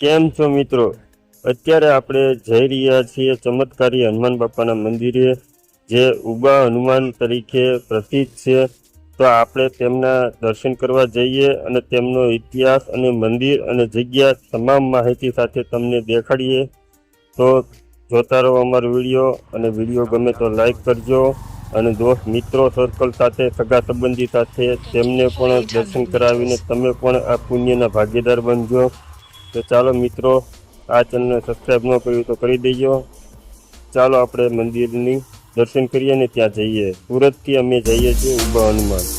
કેમ છો મિત્રો? અત્યારે આપણે જઈ રહ્યા છીએ ચમત્કારી હનુમાન બાપાના મંદિરે, જે ઉબા હનુમાન તરીકે પ્રસિદ્ધ છે. તો આપણે તેમના દર્શન કરવા જઈએ અને તેમનો ઇતિહાસ અને મંદિર અને જગ્યા તમામ માહિતી સાથે તમને દેખાડીએ. તો જોતા રહો અમારો વીડિયો અને વીડિયો ગમે તો લાઈક કરજો અને દોસ્ત મિત્રો સર્કલ સાથે, સગા સંબંધી સાથે તેમને પણ દર્શન કરાવીને તમે પણ આ પુણ્યના ભાગીદાર બનજો. તો ચાલો મિત્રો, આ ચેનલને સબસ્ક્રાઈબ ન કર્યું તો કરી દેજો. ચાલો આપણે મંદિરની દર્શન કરીએ અને ત્યાં જઈએ. સુરતથી અમે જઈએ છીએ ઊભા હનુમાન.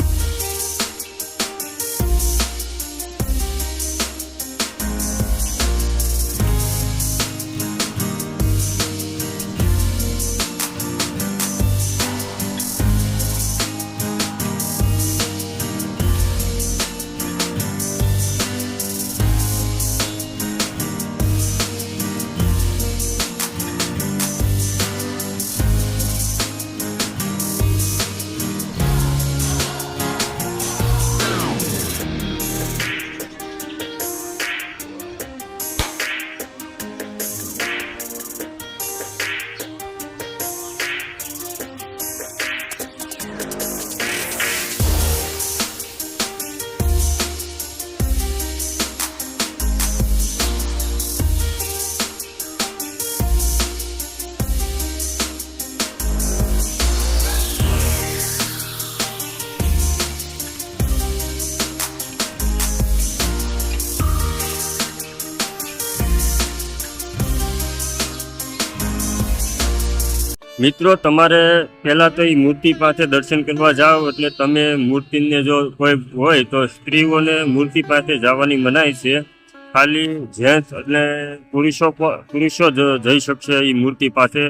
મિત્રો, તમારે પહેલાં તો એ મૂર્તિ પાસે દર્શન કરવા જાઓ, એટલે તમે મૂર્તિને જો કોઈ હોય તો સ્ત્રીઓને મૂર્તિ પાસે જવાની મનાઈ છે. ખાલી જેન્ટ્સ એટલે પુરુષો પુરુષો જ જઈ શકશે એ મૂર્તિ પાસે.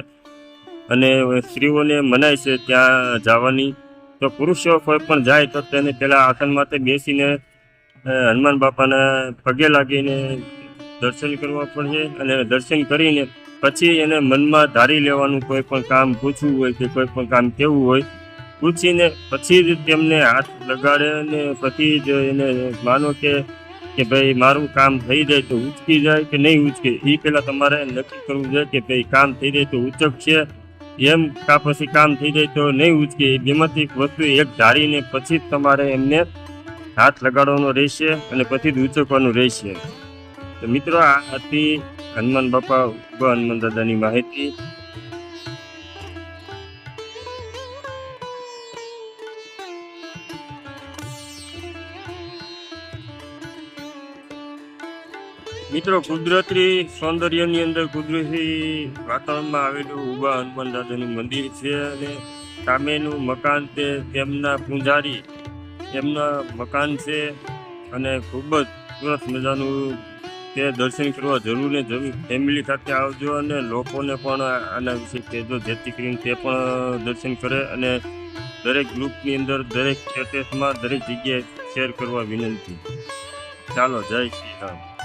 અને સ્ત્રીઓને મનાય છે ત્યાં જવાની. તો પુરુષો કોઈ પણ જાય તો તેને પહેલાં આસન માટે બેસીને હનુમાન બાપાના પગે લાગીને દર્શન કરવા પડશે. અને દર્શન કરીને પછી એને મનમાં ધારી લેવાનું કોઈ પણ કામ પૂછવું હોય કે કોઈ પણ કામ કેવું હોય, પૂછીને પછી જ તેમને હાથ લગાડે અને પછી જ એને માનો કે કે ભાઈ મારું કામ થઈ જાય તો ઉચકી જાય કે નહીં ઉચકે? એ પહેલાં તમારે નક્કી કરવું જોઈએ કે ભાઈ કામ થઈ જાય તો ઉચક છે એમ કા પછી કામ થઈ જાય તો નહીં ઉચકે? એ બેમાંથી વસ્તુ એક ધારીને પછી જ તમારે એમને હાથ લગાડવાનો રહેશે અને પછી જ ઉચકવાનું રહેશે. તો મિત્રો, આ હતી હનુમાન બાપા, ઊભા હનુમાન દાદાની માહિતી. મિત્રો, કુદરતી સૌંદર્યની અંદર કુદરતી વાતાવરણમાં આવેલું ઊભા હનુમાન દાદાનું મંદિર છે અને સામેનું મકાન તે તેમના પૂંજારી. તેમના મકાન છે અને ખૂબ જ સરસ મજાનું તે દર્શન કરવા જરૂર ને જરૂર. ફેમિલી સાથે આવજો અને લોકોને પણ આના વિશે કહેજો, જેથી કરીને તે પણ દર્શન કરે અને દરેક ગ્રુપની અંદર, દરેક સ્ટેટસમાં દરેક જગ્યાએ શેર કરવા વિનંતી. ચાલો, જય શ્રી રામ.